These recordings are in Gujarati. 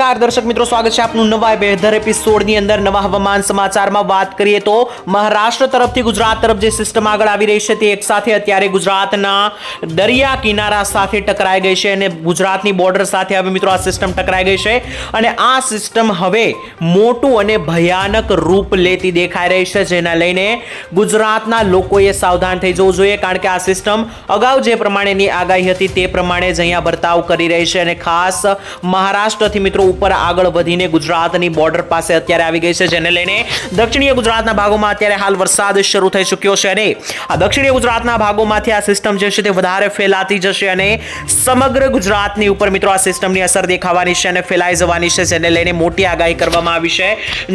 નમસ્કાર, દર્શક મિત્રો, સ્વાગત છે આપનું નવા બેહદર એપિસોડની અંદર નવા હવામાન સમાચારમાં. વાત કરીએ તો મહારાષ્ટ્ર તરફથી ગુજરાત તરફ જે સિસ્ટમ આગળ આવી રહી છે તે એક સાથે અત્યારે ગુજરાતના દરિયા કિનારા સાથે ટકરાઈ ગઈ છે અને ગુજરાતની બોર્ડર સાથે હવે મિત્રો આ સિસ્ટમ ટકરાઈ ગઈ છે અને આ સિસ્ટમ હવે મોટું અને ભયાનક રૂપ લેતી દેખાઈ રહી છે, જેના લઈને ગુજરાતના લોકોએ સાવધાન થઈ જવું જોઈએ, કારણ કે આ સિસ્ટમ અગાઉ જે પ્રમાણેની આગાહી હતી તે પ્રમાણે જ અહીંયા બર્તાવ કરી રહી છે અને ખાસ મહારાષ્ટ્રથી મિત્રો ઉપર આગળ વધીને ગુજરાતની બોર્ડર પાસે અત્યારે આવી ગઈ છે, જેને લઈને દક્ષિણીય ગુજરાતના ભાગોમાં અત્યારે હાલ વરસાદ શરૂ થઈ ચૂક્યો છે અને આ દક્ષિણીય ગુજરાતના ભાગોમાંથી આ સિસ્ટમ જે છે તે વધારે ફેલાતી જશે અને સમગ્ર ગુજરાતની ઉપર મિત્રો આ સિસ્ટમની અસર દેખાવાની છે અને ફેલાઈ જવાની છે, જેને લઈને મોટી આગાહી કરવામાં આવી છે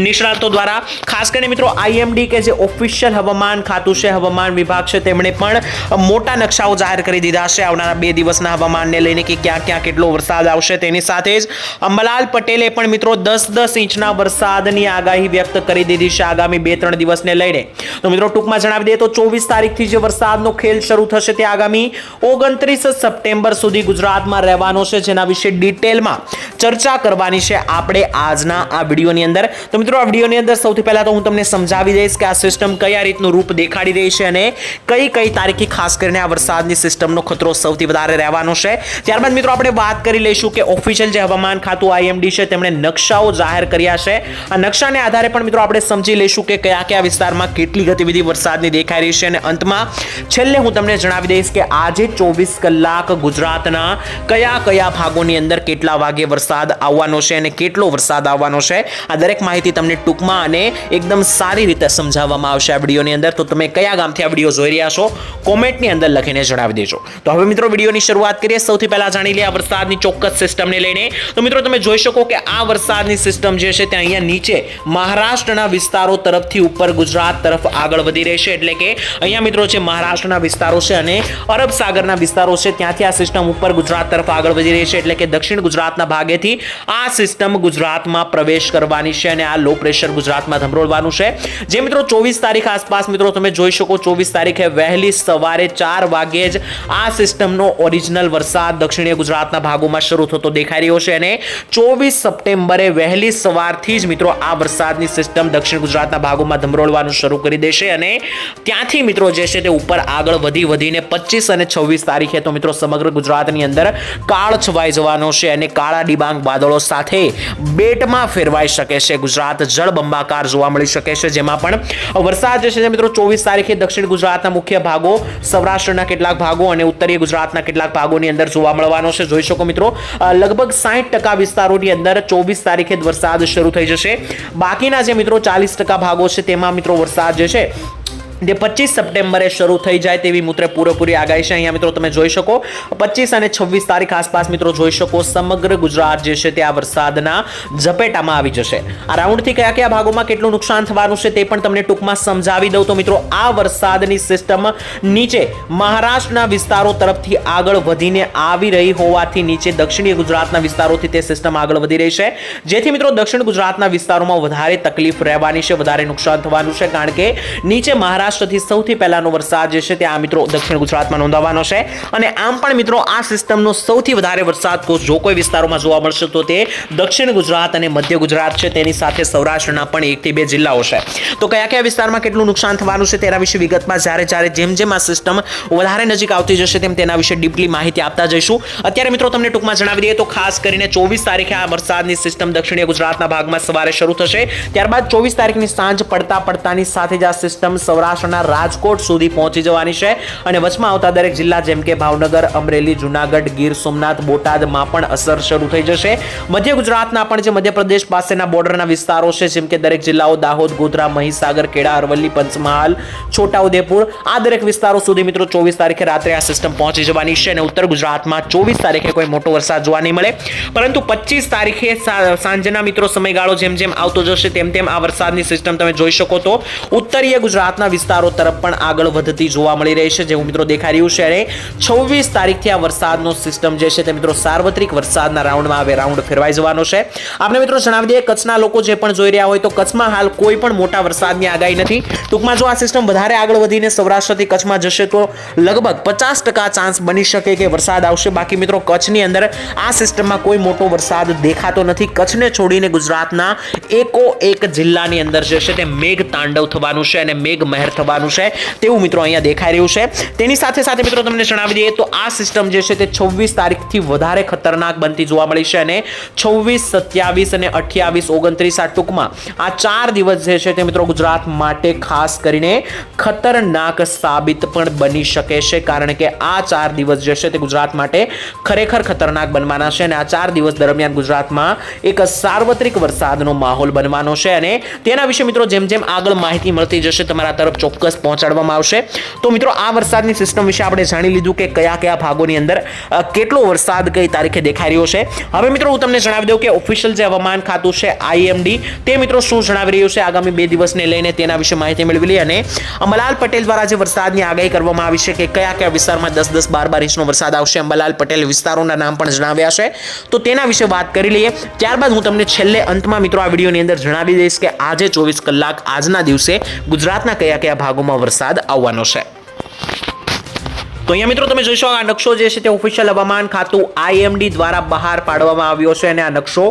નિષ્ણાતો દ્વારા. ખાસ કરીને મિત્રો આઈએમડી કે જે ઓફિશિયલ હવામાન ખાતું છે, હવામાન વિભાગ છે, તેમણે પણ મોટા નકશાઓ જાહેર કરી દીધા છે. આવનારા બે દિવસના હવામાનને લઈને કે ક્યાં ક્યાં કેટલો વરસાદ આવશે તેની સાથે જ અંબાલાલ પટેલે પણ મિત્રો દસ દસ ઇંચના વરસાદની આગાહી વ્યક્ત કરી દીધી છે આગામી બે ત્રણ દિવસને લઈને. તો મિત્રો ટૂંકમાં જણાવી દઈએ તો ચોવીસ તારીખથી જે વરસાદનો ખેલ શરૂ થશે તે આગામી ઓગણત્રીસ સપ્ટેમ્બર સુધી ગુજરાતમાં રહેવાનો છે, જેના વિશે ડિટેલમાં ચર્ચા કરવાની છે આપણે આજના આ વિડીયોની અંદર. તો મિત્રો આ વિડીયોની અંદર સૌથી પહેલાં તો હું તમને સમજાવી દઈશ કે આ સિસ્ટમ કયા રીતનું રૂપ દેખાડી રહી છે અને કઈ કઈ તારીખે ખાસ કરીને આ વરસાદની સિસ્ટમનો ખતરો સૌથી વધારે રહેવાનો છે. ત્યારબાદ મિત્રો આપણે વાત કરી લઈશું કે ઓફિશિયલ જે હવામાન ખાતું આઈએમડી છે, તેમણે નકશાઓ જાહેર કર્યા છે. આ નકશાને આધારે પણ મિત્રો આપણે સમજી લઈશું કે કયા કયા વિસ્તારમાં કેટલી ગતિવિધિ વરસાદની દેખાઈ રહી છે અને અંતમાં છેલ્લે હું તમને જણાવી દઈશ કે આજે ચોવીસ કલાક ગુજરાતના કયા કયા ભાગોની અંદર કેટલા વાગે વરસાદ આવવાનો છે અને કેટલો વરસાદ આવવાનો છે, આ દરેક માહિતી તમને ટૂંકમાં અને એકદમ સારી રીતે સમજાવવામાં આવશે આ વિડીયોની અંદર. તો તમે કયા ગામથી આ વીડિયો જોઈ રહ્યા છો, કોમેન્ટની અંદર લખીને જણાવી દેજો. તો હવે મિત્રો વિડીયોની શરૂઆત કરીએ. સૌથી પહેલા જાણી લઈએ આ વરસાદની ચોક્કસ સિસ્ટમને લઈને. તો મિત્રો તમે જોઈ શકો કે આ વરસાદની સિસ્ટમ જે છે તે અહીંયા નીચે મહારાષ્ટ્રના વિસ્તારો તરફથી ઉપર ગુજરાત તરફ આગળ વધી રહેશે એટલે કે અહીંયા મિત્રો છે મહારાષ્ટ્રના વિસ્તારો છે અને અરબ સાગરના વિસ્તારો છે, ત્યાંથી આ સિસ્ટમ ઉપર ગુજરાત તરફ આગળ વધી રહી છે. એટલે કે દક્ષિણ ગુજરાતના ભાગેથી આ સિસ્ટમ ગુજરાતમાં પ્રવેશ કરવાની છે અને આ લો પ્રેશર ગુજરાતમાં ધમરોળવાનું છે. જે મિત્રો ચોવીસ તારીખ આસપાસ મિત્રો તમે જોઈ શકો, ચોવીસ તારીખે વહેલી સવારે ચાર વાગ્યે જ આ સિસ્ટમનો ઓરિજિનલ વરસાદ દક્ષિણીય ગુજરાતના ભાગોમાં શરૂ થતો દેખાઈ રહ્યો છે અને ચોવીસ સપ્ટેમ્બરે વહેલી સવારથી જ મિત્રો આ વરસાદની સિસ્ટમ દક્ષિણ ગુજરાતના ભાગોમાં ધમરોળવાનું શરૂ કરી દેશે અને ત્યાંથી મિત્રો જે છે તે ઉપર આગળ વધી વધીને પચીસ અને છવ્વીસ તારીખે તો મિત્રો સમગ્ર ગુજરાતની અંદર કાળ છવાઈ જવાનો છે અને કાળા ડિબાંગ વાદળો સાથે બેટમાં ફેરવાઈ શકે છે. ગુજરાત જળબંબાકાર જોવા મળી શકે છે. જેમાં પણ વરસાદ જે છે મિત્રો ચોવીસ તારીખે દક્ષિણ ગુજરાતના મુખ્ય ભાગો, સૌરાષ્ટ્રના કેટલાક ભાગો અને ઉત્તરીય ગુજરાતના કેટલાક ભાગોની અંદર જોવા મળવાનો છે. જોઈ શકો મિત્રો લગભગ સાઠ ટકા વિસ્તારોની અંદર ચોવીસ તારીખે વરસાદ શરૂ થઈ જશે. બાકીના જે મિત્રો ચાલીસ ટકા ભાગો છે, તેમાં મિત્રો વરસાદ જે છે જે પચીસ સપ્ટેમ્બરે શરૂ થઈ જાય તેવી મિત્રો પૂરેપૂરી આગાહી છે. અહીંયા મિત્રો તમે જોઈ શકો, પચીસ અને છવ્વીસ તારીખ આસપાસ મિત્રો જોઈ શકો સમગ્ર ગુજરાત જે છે તે આ વરસાદના ઝપેટામાં આવી જશે. આ રાઉન્ડથી કયા કયા ભાગોમાં કેટલું નુકસાન થવાનું છે તે પણ તમને ટૂંકમાં સમજાવી દઉં. તો મિત્રો, આ વરસાદની સિસ્ટમ નીચે મહારાષ્ટ્રના વિસ્તારો તરફથી આગળ વધીને આવી રહી હોવાથી નીચે દક્ષિણીય ગુજરાતના વિસ્તારોથી તે સિસ્ટમ આગળ વધી રહી છે. જેથી મિત્રો, દક્ષિણ ગુજરાતના વિસ્તારોમાં વધારે તકલીફ રહેવાની છે, વધારે નુકસાન થવાનું છે. કારણ કે નીચે મહારાષ્ટ્રથી સૌથી પહેલાનો વરસાદ જે છે તે આ મિત્રો દક્ષિણ ગુજરાતમાં નોંધાવાનો છે. અને આમ પણ મિત્રો આ સિસ્ટમનો સૌથી વધારે વરસાદ જો કોઈ વિસ્તારોમાં જોવા મળશે તો તે દક્ષિણ ગુજરાત અને મધ્ય ગુજરાત છે. તેની સાથે સૌરાષ્ટ્રના પણ એકથી બે જિલ્લાઓ છે. તો કયા કયા વિસ્તારમાં કેટલું નુકસાન થવાનું છે તેના વિશે વિગતમાં જ્યારે જ્યારે જેમ જેમ આ સિસ્ટમ વધારે નજીક આવતી જશે તેમ તેના વિશે ડીપલી માહિતી આપતા જઈશું. અત્યારે મિત્રો તમને ટૂંકમાં જણાવી દઈએ તો ખાસ કરીને ચોવીસ તારીખે આ વરસાદની સિસ્ટમ દક્ષિણીય ગુજરાતના ભાગમાં સવારે શરૂ થશે. ત્યારબાદ ચોવીસ તારીખની સાંજ પડતા પડતાની સાથે જ આ સિસ્ટમ સૌરાષ્ટ્રના રાજકોટ સુધી પહોંચી જવાની છે અને વચમાં આવતા દરેક જિલ્લા જેમ કે ભાવનગર, અમરેલી, જુનાગઢ, ગીર સોમનાથ, બોટાદમાં પણ અસર શરૂ થઈ જશે. મધ્ય ગુજરાતના પણ જે મધ્યપ્રદેશ પાસેના બોર્ડરના વિસ્તારો છે, જેમ કે દરેક જિલ્લાઓ દાહોદ, ગોધરા, મહીસાગર ખેડા અરવલ્લી, પંચમહાલ, છોટાઉદેપુર, આ દરેક વિસ્તારો સુધી મિત્રો ચોવીસ તારીખે રાત્રે આ સિસ્ટમ પહોંચી જવાની છે અને ઉત્તર ગુજરાતમાં ચોવીસ તારીખે કોઈ મોટો વરસાદ જોવા નહીં મળે. પરંતુ પચીસ તારીખે સાંજના મિત્રો સમયગાળો જેમ જેમ આવતો જશે, તેમ તેમ આ વરસાદની સિસ્ટમ તમે જોઈ શકો તો ઉત્તરીય ગુજરાતના વિસ્તાર વિસ્તારો તરફ પણ આગળ વધતી જોવા મળી રહી છે. જેવું મિત્રો દેખાઈ રહ્યું છે અને છવ્વીસ તારીખથી આ વરસાદનો સિસ્ટમ જે છે તે મિત્રો સાર્વત્રિક વરસાદના રાઉન્ડમાં હવે રાઉન્ડ ફેરવાઈ જવાનો છે. આપણે મિત્રો જણાવી દઈએ, કચ્છના લોકો જે પણ જોઈ રહ્યા હોય તો કચ્છમાં હાલ કોઈ પણ મોટા વરસાદની આગાહી નથી. ટૂંકમાં જો આ સિસ્ટમ વધારે આગળ વધીને સૌરાષ્ટ્રથી કચ્છમાં જશે તો લગભગ પચાસ ટકા ચાન્સ બની શકે કે વરસાદ આવશે. બાકી મિત્રો કચ્છની અંદર આ સિસ્ટમમાં કોઈ મોટો વરસાદ દેખાતો નથી. કચ્છને છોડીને ગુજરાતના એકો એક જિલ્લાની અંદર જે છે તે મેઘ તાંડવ થવાનું છે અને મેઘ મહેર થવાનું છે તેવું મિત્રો અહીંયા દેખાઈ રહ્યું છે. તેની સાથે સાથે મિત્રો તમને જણાવી દઈએ તો આ સિસ્ટમ જે છે તે છવ્વીસ તારીખથી વધારે ખતરનાક બનતી જોવા મળી છે અને છવ્વીસ, સત્યાવીસ અને અઠ્યાવીસ, ઓગણત્રીસ આ ટૂંકમાં આ ચાર દિવસ જે છે તે મિત્રો ગુજરાત માટે ખાસ કરીને ખતરનાક સાબિત પણ બની શકે છે. કારણ કે આ ચાર દિવસ જે છે તે ગુજરાત માટે ખરેખર ખતરનાક બનવાના છે અને આ ચાર દિવસ દરમિયાન ગુજરાતમાં એક સાર્વત્રિક વરસાદનો માહોલ બનવાનો છે અને તેના વિશે મિત્રો જેમ જેમ આગળ માહિતી મળતી જશે તમારા તરફ ચોક્કસ પહોંચાડવામાં આવશે. તો મિત્રો, આ વરસાદની સિસ્ટમ વિશે આપણે જાણી લીધું કે કયા કયા ભાગોની અંદર કેટલો વરસાદ કઈ તારીખે દેખાઈ રહ્યો છે. હવે મિત્રો, હું તમને જણાવી દઉં કે ઓફિશિયલ જે હવામાન ખાતું છે આઈએમડી તે મિત્રો શું જણાવી રહ્યું છે આગામી બે દિવસને લઈને તેના વિશે માહિતી મેળવી લઈ અને અંબાલાલ પટેલ દ્વારા જે વરસાદની આગાહી કરવામાં આવી છે કે કયા કયા વિસ્તારમાં દસ દસ બાર બાર ઇંચનો વરસાદ આવશે, અંબાલાલ પટેલ વિસ્તારોના નામ પણ જણાવ્યા છે. તો તેના વિશે વાત કરી લઈએ. ત્યારબાદ હું તમને છેલ્લે અંતમાં મિત્રો આ વિડીયોની અંદર જણાવી દઈશ કે આજે ચોવીસ કલાક આજના દિવસે ગુજરાતના કયા કયા ભાગોમાં વરસાદ આવવાનો છે. તો અહીંયા મિત્રો તમે જોઈશો આ નકશો જે છે તે ઓફિશિયલ હવામાન ખાતું આઈએમડી દ્વારા બહાર પાડવામાં આવ્યો છે અને આ નકશો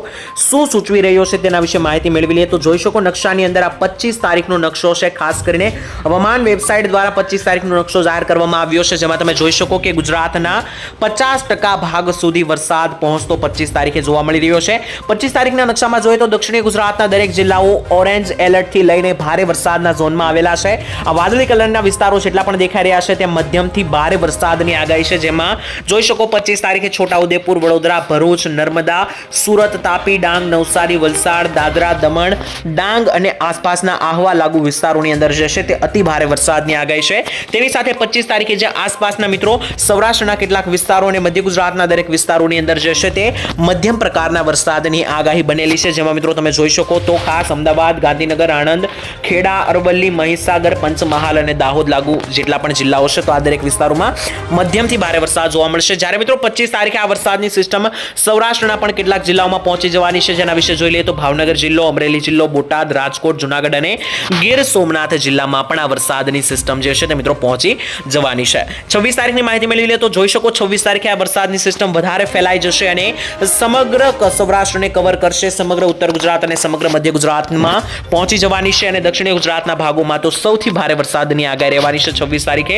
શું સૂચવી રહ્યો છે તેના વિશે માહિતી મેળવી લઈએ. તો જોઈ શકો નકશાની અંદર આ પચીસ તારીખનો નકશો છે. ખાસ કરીને હવામાન વેબસાઇટ દ્વારા પચીસ તારીખનો નકશો જાહેર કરવામાં આવ્યો છે. જેમાં તમે જોઈ શકો કે ગુજરાતના પચાસ ટકા ભાગ સુધી વરસાદ પહોંચતો પચીસ તારીખે જોવા મળી રહ્યો છે. પચીસ તારીખના નકશામાં જોઈએ તો દક્ષિણી ગુજરાતના દરેક જિલ્લાઓ ઓરેન્જ એલર્ટથી લઈને ભારે વરસાદના ઝોનમાં આવેલા છે. આ વાદળી કલરના વિસ્તારો જેટલા પણ દેખાઈ રહ્યા છે તે મધ્યમથી ભારે વરસાદની આગાહી છે, જેમાં જોઈ શકો પચીસ તારીખે છોટાઉદેપુર, વડોદરા, ભરૂચ, નર્મદા, સુરત, તાપી, ડાંગ, નવસારી, વલસાડ, દાદરા, દમણ, ડાંગ અને આસપાસના આહવા લાગુ વિસ્તારોની અંદર જે છે તે અતિ ભારે વરસાદની આગાહી છે. તેની સાથે પચીસ તારીખે જે આસપાસના મિત્રો સૌરાષ્ટ્રના કેટલાક વિસ્તારો અને મધ્ય ગુજરાતના દરેક વિસ્તારોની અંદર જે છે તે મધ્યમ પ્રકારના વરસાદની આગાહી બનેલી છે. જેમાં મિત્રો તમે જોઈ શકો તો ખાસ અમદાવાદ, ગાંધીનગર, આણંદ, ખેડા, અરવલ્લી, મહીસાગર, પંચમહાલ અને દાહોદ લાગુ જેટલા પણ જિલ્લાઓ છે. તો આ દરેક વિસ્તારોમાં મધ્યમથી ભારે વરસાદ જોવા મળશે. જ્યારે મિત્રો પચીસ તારીખે આ વરસાદની સિસ્ટમ સૌરાષ્ટ્રના પણ કેટલાક જિલ્લાઓમાં પહોંચી જવાની છે. જેના વિશે જોઈ લઈએ તો ભાવનગર જિલ્લો, અમરેલી જિલ્લો, બોટાદ, રાજકોટ, જુનાગઢ અને ગીર સોમનાથ જિલ્લામાં પણ આ વરસાદની સિસ્ટમ જે છે તે મિત્રો પહોંચી જવાની છે. છવ્વીસ તારીખની માહિતી મેળવી લે તો જોઈ શકો છવ્વીસ તારીખે આ વરસાદની સિસ્ટમ વધારે ફેલાઈ જશે અને સમગ્ર સૌરાષ્ટ્રને કવર કરશે. સમગ્ર ઉત્તર ગુજરાત અને સમગ્ર મધ્ય ગુજરાતમાં પહોંચી જવાની છે અને દક્ષિણ ગુજરાતના ભાગોમાં તો સૌથી ભારે વરસાદની આગાહી રહેવાની છે. છવ્વીસ તારીખે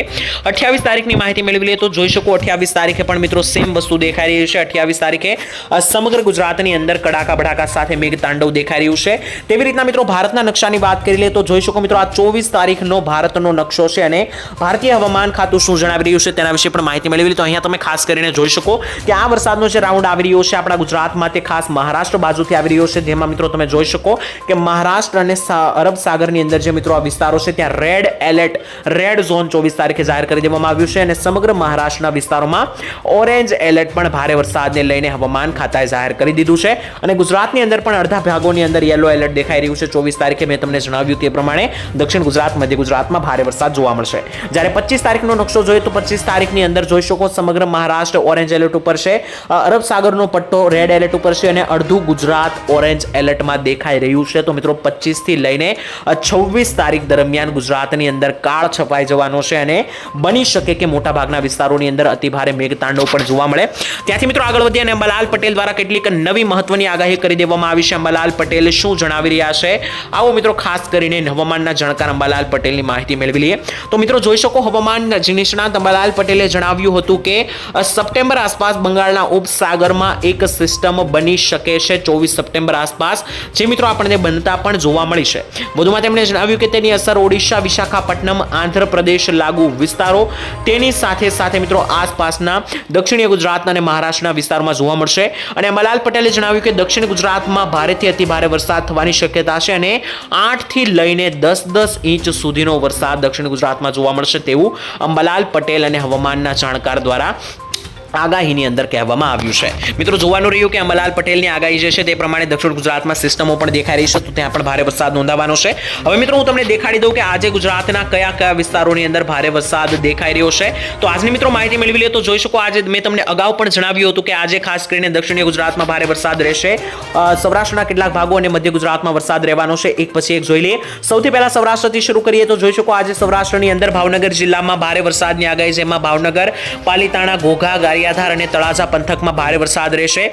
અઠ્યાવીસ તારીખની માહિતી મેળવી લઈએ તો જોઈ શકો અઠ્યાવીસ તારીખે પણ મિત્રો સેમ વસ્તુ દેખાઈ રહી છે. અઠ્યાવીસ તારીખે સમગ્ર ગુજરાતની અંદર કડાકા ભડાકા સાથે મેઘ તાંડવ દેખાઈ રહ્યું છે. તેવી રીતના મિત્રો ભારતના નકશાની વાત કરી લઈએ તો જોઈ શકો મિત્રો આ ચોવીસ તારીખનો ભારતનો નકશો છે અને ભારતીય હવામાન ખાતું શું જણાવી રહ્યું છે તેના વિશે પણ માહિતી મેળવી લઈએ. તો અહીંયા તમે ખાસ કરીને જોઈ શકો કે આ વરસાદનો જે રાઉન્ડ આવી રહ્યો છે આપણા ગુજરાતમાં તે ખાસ મહારાષ્ટ્ર બાજુથી આવી રહ્યો છે. જેમાં મિત્રો તમે જોઈ શકો કે મહારાષ્ટ્ર અને અરબ સાગરની અંદર જે મિત્રો આ વિસ્તારો છે, ત્યાં રેડ એલર્ટ રેડ ઝોન ચોવીસ તારીખે જાહેર કરી દેવામાં આવ્યું છે અને સમગ્ર મહારાષ્ટ્રના વિસ્તારોમાં ઓરેન્જ એલર્ટ પણ ભારે વરસાદને લઈને હવામાન ખાતાએ જાહેર કરી દીધું છે. અને ગુજરાતની અંદર પણ અડધા ભાગોની અંદર યલો એલર્ટ દેખાઈ રહ્યું છે. ચોવીસ તારીખે મેં તમને જણાવ્યું તે પ્રમાણે દક્ષિણ ગુજરાત, મધ્ય ગુજરાતમાં ભારે વરસાદ જોવા મળશે. જ્યારે પચીસ તારીખનો નકશો જોઈએ તો પચીસ તારીખની અંદર જોઈ શકો સમગ્ર મહારાષ્ટ્ર ઓરેન્જ એલર્ટ ઉપર છે. અરબ સાગરનો પટ્ટો રેડ એલર્ટ ઉપર છે અને અડધું ગુજરાત ઓરેન્જ એલર્ટમાં દેખાઈ રહ્યું છે. તો મિત્રો પચીસથી લઈને છવ્વીસ તારીખ દરમિયાન ગુજરાતની અંદર કાળ છપાઈ જવાનો છે અને બની શકે કે મોટાભાગના વિસ્તારોની અંદર અતિભારે મેઘતાંડવ પણ જોવા મળે. ત્યાંથી મિત્રો આગળ વધીએ અને અંબાલાલ પટેલ દ્વારા કેટલીક નવી મહત્વની આગાહી કરી દેવામાં આવી છે. અંબાલાલ પટેલ શું જણાવી રહ્યા છે? આવો મિત્રો ખાસ કરીને હવામાનના જાણકાર અંબાલાલ પટેલની માહિતી મેળવી લઈએ. તો મિત્રો જોઈ શકો હવામાન નિષ્ણાંત અંબાલાલ પટેલે જણાવ્યું હતું કે સપ્ટેમ્બર આસપાસ બંગાળના ઉપસાગરમાં એક સિસ્ટમ બની શકે છે ચોવીસ સપ્ટેમ્બર આસપાસ, જે મિત્રો આપણને બનતા પણ જોવા મળી છે. વધુમાં તેમણે જણાવ્યું કે તેની અસર ઓડિશા, વિશાખાપટ્ટનમ, આંધ્રપ્રદેશ લાગુ વિસ્તારો, તેની સાથે સાથે મિત્રો આસપાસના દક્ષિણીય ગુજરાતના અને મહારાષ્ટ્રના વિસ્તારમાં જોવા મળશે. અને મલાલ પટેલે જણાવ્યું કે દક્ષિણ ગુજરાતમાં ભારેથી અતિ ભારે વરસાદ થવાની શક્યતા છે અને આઠથી લઈને દસ દસ ઇંચ સુધીનો વરસાદ દક્ષિણ ગુજરાતમાં જોવા મળશે તેવું અંબાલાલ પટેલ અને હવામાનના જાણકાર દ્વારા આગાહીની અંદર કહેવામાં આવ્યું છે. મિત્રો, જોવાનું રહ્યું કે અંબાલાલ પટેલની આગાહી જે છે તે પ્રમાણે દક્ષિણ ગુજરાતમાં સિસ્ટમો પણ દેખાઈ રહી છે, તો ત્યાં પણ ભારે વરસાદ નોંધાવાનો છે. હવે મિત્રો, હું તમને દેખાડી દઉં કે આજે ગુજરાતના કયા કયા વિસ્તારોની અંદર ભારે વરસાદ દેખાઈ રહ્યો છે. તો આજની મિત્રો માહિતી મેળવી લે તો જોઈ શકો, આજે મેં તમને અગાઉ પણ જણાવ્યું હતું કે આજે ખાસ કરીને દક્ષિણીય ગુજરાતમાં ભારે વરસાદ રહેશે. સૌરાષ્ટ્રના કેટલાક ભાગો અને મધ્ય ગુજરાતમાં વરસાદ રહેવાનો છે. એક પછી એક જોઈ લઈએ. સૌથી પહેલા સૌરાષ્ટ્રથી શરૂ કરીએ તો જોઈ શકો, આજે સૌરાષ્ટ્રની અંદર ભાવનગર જિલ્લામાં ભારે વરસાદની આગાહી એમાં ભાવનગર, પાલીતાણા, ઘોઘા ગારિયાધાર અને તળાજા પંથકમાં ભારે વરસાદ રહેશે.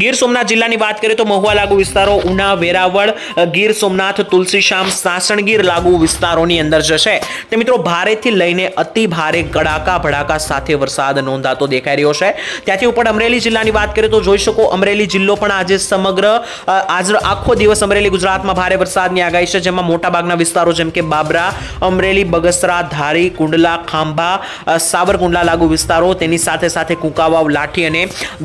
ગીર સોમનાથ જિલ્લાની વાત કરીએ તો મહુવા લાગુ વિસ્તારો ઉના, વેરાવળ, ગીર સોમનાથ તુલસીશ્યામ સાસણગીર લાગુ વિસ્તારોની અંદર જશે. તે મિત્રો, ભારેથી લઈને અતિ ભારે કડાકા ભડાકા સાથે વરસાદ નોંધાતો દેખાઈ રહ્યો છે. ત્યાંથી ઉપર અમરેલી જિલ્લાની વાત કરીએ તો જોઈ શકો અમરેલી જિલ્લો પણ આજે સમગ્ર આજ આખો દિવસ અમરેલી ગુજરાતમાં ભારે વરસાદની આગાહી છે. જેમાં મોટાભાગના વિસ્તારો જેમ કે બાબરા, અમરેલી, બગસરા, ધારી, કુંડલા, ખાંભા સાવરકુંડલા લાગુ વિસ્તારો તેની સાથે સાથે કુંકાવાવ લાઠી અને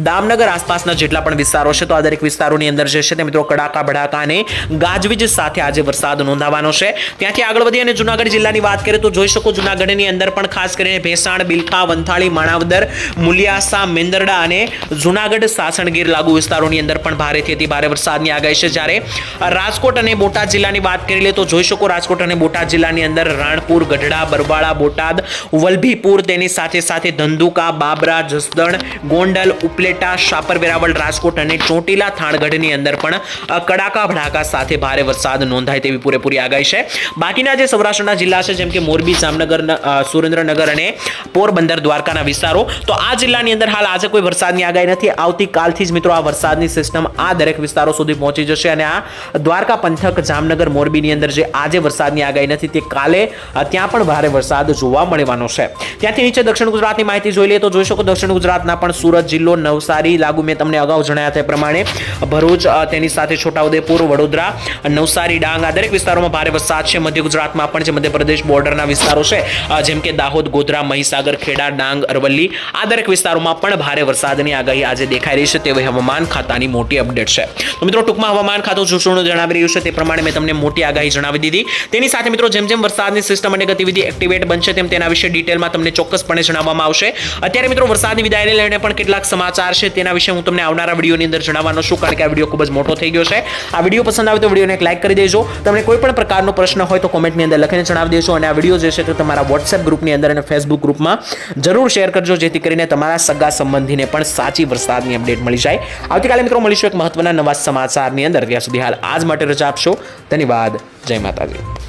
દામનગર આસપાસના જેટલા પણ વિસ્તારો છે, તો આ દરેક વિસ્તારોની અંદર જે છે તે મિત્રો કડાકા, ભડાકા અને ગાજવીજ સાથે આજે વરસાદ નોંધાવાનો છે. ત્યાંથી આગળ વધી અને જુનાગઢ જિલ્લાની વાત કરીએ તો જોઈ શકો જુનાગઢની અંદર પણ ખાસ કરીને ભેસાણ, બિલખા, વંથાળી, માણાવદર, મુલિયાસા, મેંદરડા અને જુનાગઢ સાસણગીર લાગુ વિસ્તારોની અંદર પણ ભારેથી અતિ ભારે વરસાદની આગાહી છે. જ્યારે રાજકોટ અને બોટાદ જિલ્લાની વાત કરી લે તો જોઈ શકો રાજકોટ અને બોટાદ જિલ્લાની અંદર રાણપુર, ગઢડા, બરવાળા, બોટાદ, વલભીપુર તેની સાથે સાથે ધંધુકા, બાબરા, જસદણ ગોંડલ, ઉપલેટા શાપર વેરાવળ રાજકોટ અને ચોટીલા થાણગઢની અંદર પણ કડાકા ભડાકા સાથે ભારે વરસાદ નોંધાય તેવી પૂરેપૂરી આગાહી છે. બાકીના જે સૌરાષ્ટ્રના જિલ્લા છે, જેમ કે મોરબી, જામનગર સુરેન્દ્રનગર અને પોરબંદર દ્વારકાના વિસ્તારો, તો આ જિલ્લાની અંદર હાલ આજે કોઈ વરસાદની આગાહી નથી. આવતીકાલથી જ મિત્રો આ વરસાદની સિસ્ટમ આ દરેક વિસ્તારો સુધી પહોંચી જશે અને આ દ્વારકા પંથક, જામનગર, મોરબીની અંદર જે આજે વરસાદની આગાહી નથી, તે કાલે ત્યાં પણ ભારે વરસાદ જોવા મળવાનો છે. ત્યાંથી નીચે દક્ષિણ ગુજરાતની માહિતી જોઈ લઈએ તો જોઈ શકો દક્ષિણ ગુજરાતના પણ સુરત જિલ્લો નવસારી લાગુ મેં તમને અગાઉ જણાવ્યા તે પ્રમાણે ભરૂચ તેની સાથે છોટાઉદેપુર, વડોદરા નવસારી, ડાંગ આ દરેક વિસ્તારોમાં ભારે વરસાદ છે. મધ્ય ગુજરાતમાં પણ જે મધ્યપ્રદેશ બોર્ડરના વિસ્તારો છે. જેમ કે દાહોદ, ગોધરા, મહીસાગર, ખેડા, ડાંગ, અરવલ્લી આ દરેક વિસ્તારોમાં પણ ભારે વરસાદની આગાહી આજે દેખાઈ રહી છે. તેવી હવામાન ખાતાની મોટી અપડેટ છે. તો મિત્રો ટૂંકમાં હવામાન ખાતું શું જણાવી રહ્યું છે તે પ્રમાણે મેં તમને મોટી આગાહી જણાવી દીધી. તેની સાથે મિત્રો જેમ જેમ વરસાદની સિસ્ટમ અને ગતિવિધિ એક્ટિવેટ બનશે તેમ તેના વિશે ડિટેલમાં તમને ચોક્કસપણે જણાવવામાં આવશે. અત્યારે મિત્રો વરસાદની વિદાયને લઈને પણ કેટલાક સમાચાર છે તેના વિશે હું તમને આવનારા વિડીયોની અંદર જણાવવાનો છું, કારણ કે આ વીડિયો ખૂબ જ મોટો થઈ ગયો છે. આ વીડિયો પસંદ આવે તો વિડીયોને એક લાઈક કરી દેજો. તમને કોઈ પણ પ્રકારનો પ્રશ્ન હોય તો કોમેન્ટની અંદર લખીને જણાવી દેજો અને આ વીડિયો જે છે તે તમારા વોટ્સએપ ગ્રુપની અંદર અને ફેસબુક ગ્રુપમાં જરૂર શેર કરજો, જેથી કરીને તમારા સગા સંબંધીને પણ સાચી વરસાદની અપડેટ મળી જાય. આવતીકાલે મિત્રો મળીશું એક મહત્વના નવા સમાચારની અંદર. ત્યાં સુધી હાલ આજ માટે રજા આપશો. ધન્યવાદ. જય માતાજી.